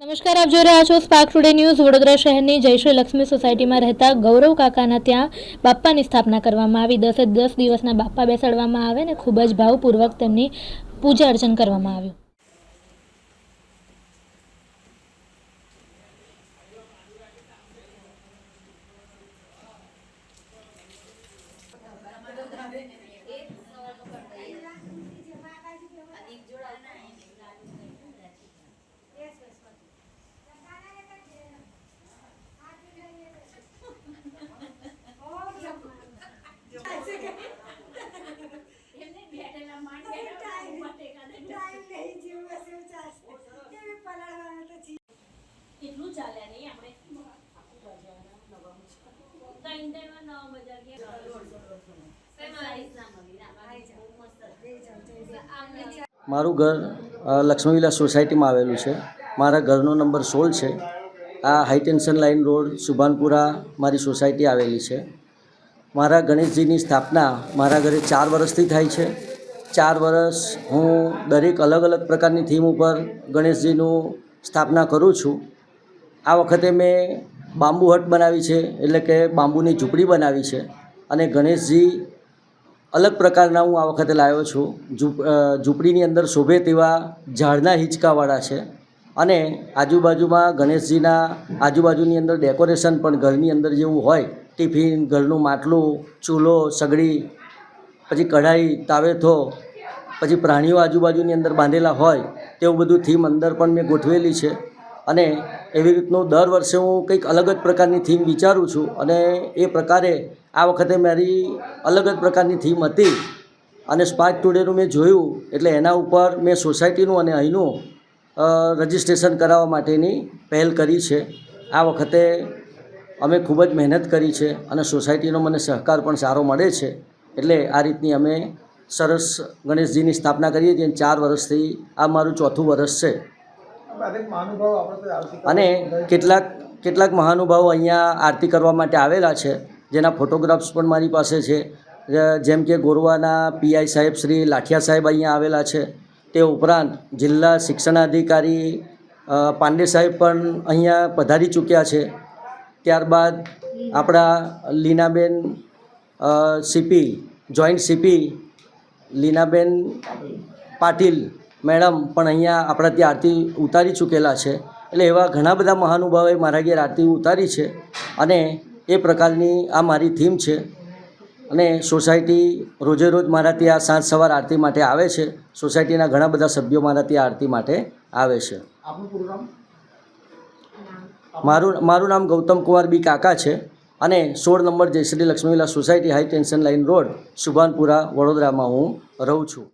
નમસ્કાર, આપ જોઈ રહ્યા છો સ્પાર્ક ટુડે ન્યૂઝ વડોદરા શહેરની જયશ્રી લક્ષ્મી સોસાયટીમાં રહેતા ગૌરવ કાકાના ત્યાં બાપ્પાની સ્થાપના કરવામાં આવી. દસે દસ દિવસના બાપ્પા બેસાડવામાં આવે ને ખૂબ જ ભાવપૂર્વક તેમની પૂજા અર્ચન કરવામાં આવ્યું. કેટલું નહીં આપણે મારું ઘર અ, સોસાયટીમાં આવેલું છે. મારા ઘરનો નંબર સોળ છે. આ high tension line line road Subhanpura મારી સોસાયટી આવેલી છે. મારા ગણેશજીની સ્થાપના મારા ઘરે ચાર વર્ષથી થાય છે. ચાર વર્ષ હું દરેક અલગ અલગ પ્રકારની થીમ ઉપર ગણેશજીનું સ્થાપના કરું છું. આ વખતે મેં બાંબુ હટ બનાવી છે, એટલે કે બાંબુની ઝૂંપડી બનાવી છે અને ગણેશજી અલગ પ્રકારના હું આ વખતે લાવ્યો છું. ઝૂંપ ઝૂંપડીની અંદર શોભે તેવા ઝાડના હિંચકાવાળા છે અને આજુબાજુમાં ગણેશજીના આજુબાજુની અંદર ડેકોરેશન પણ ઘરની અંદર જેવું હોય. ટિફિન, ઘરનું માટલું, ચૂલો, સગડી પછી કઢાઈ તાવેથો પછી પ્રાણીઓ આજુબાજુની અંદર બાંધેલા હોય, તેવું બધું થીમ અંદર પણ મેં ગોઠવેલી છે. અને એવી રીતનું દર વર્ષે હું કંઈક અલગ જ પ્રકારની થીમ વિચારું છું અને એ પ્રકારે આ વખતે મારી અલગ જ પ્રકારની થીમ હતી. અને સ્પાર્ક ટુડેનું મેં જોયું, એટલે એના ઉપર મેં સોસાયટીનું અને અહીંનું રજિસ્ટ્રેશન કરાવવા માટેની પહેલ કરી છે. આ વખતે અમે ખૂબ જ મહેનત કરી છે અને સોસાયટીનો મને સહકાર પણ સારો મળે છે. એટલે આ રીતની અમે સરસ ગણેશજીની સ્થાપના કરીએ છીએ. ચાર વર્ષથી આ મારું ચોથું વર્ષ છે. અને કેટલાક કેટલાક મહાનુભાવો અહીંયા આરતી કરવા માટે આવેલા છે. જેના ફોટોગ્રાફ્સ પણ મારી પાસે છે. જેમ કે ગોરવાના પીઆઈ સાહેબ શ્રી લાઠિયા સાહેબ અહીંયા આવેલા છે. તે ઉપરાંત જિલ્લા શિક્ષણાધિકારી પાંડે સાહેબ પણ અહીંયા પધારી ચૂક્યા છે. ત્યારબાદ આપણા Leenaben CP joint CP Leenaben Patil madam પણ અહીંયા આપણા ત્યાં આરતી ઉતારી ચૂકેલા છે. એટલે એવા ઘણા બધા મહાનુભાવોએ મારા ઘેર આરતી ઉતારી છે અને એ પ્રકારની આ મારી થીમ છે. અને સોસાયટી રોજે રોજ મારા ત્યાં સાંજ સવાર આરતી માટે આવે છે. સોસાયટીના ઘણા બધા સભ્યો મારા ત્યાં આરતી માટે આવે છે. મારું મારું નામ ગૌતમ કુમાર બી કાકા છે. અને સોળ number Jayshree લક્ષ્મીલા society high tension line road Subhanpura વડોદરામાં હું રહું છું.